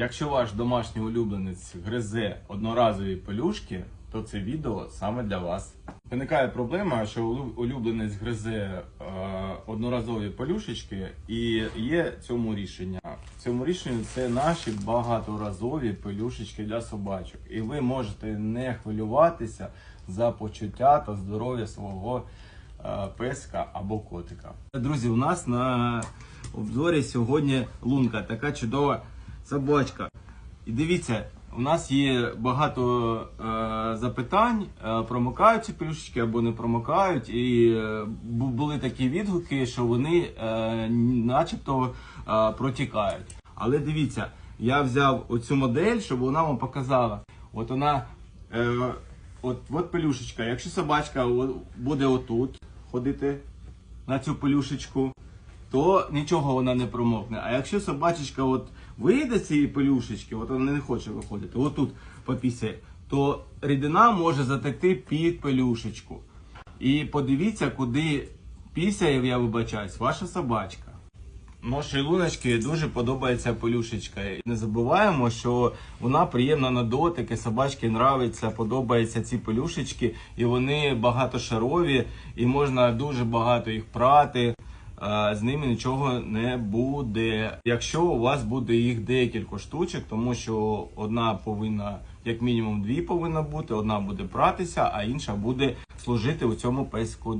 Якщо ваш домашній улюбленець гризе одноразові пелюшки, то це відео саме для вас. Виникає проблема, що улюбленець гризе е, одноразові пелюшечки, і є цьому рішення. Цьому рішенні це наші багаторазові пелюшечки для собачок. І ви можете не хвилюватися за почуття та здоров'я свого е, песка або котика. Друзі, у нас на обзорі сьогодні лунка, така чудова собачка. І дивіться, у нас є багато е, запитань, е, промокають ці пелюшечки або не промокають. І е, були такі відгуки, що вони е, начебто е, протікають. Але дивіться, я взяв оцю модель, щоб вона вам показала. От вона, е, от, от пелюшечка. Якщо собачка буде отут ходити на цю пелюшечку, то нічого вона не промокне. А якщо собачечка от вийде з цієї пелюшечки, от вона не хоче виходити, отут попісяє, то рідина може затекти під пелюшечку. І подивіться, куди пісяє, я вибачаюсь, ваша собачка. Нашій луночки дуже подобається пелюшечка. Не забуваємо, що вона приємна на дотики, собачки нравиться, подобаються ці пелюшечки, і вони багатошарові, і можна дуже багато їх прати. З ними нічого не буде. Якщо у вас буде їх декілька штучок, тому що одна повинна, як мінімум, дві повинна бути, одна буде пратися, а інша буде служити у цьому песку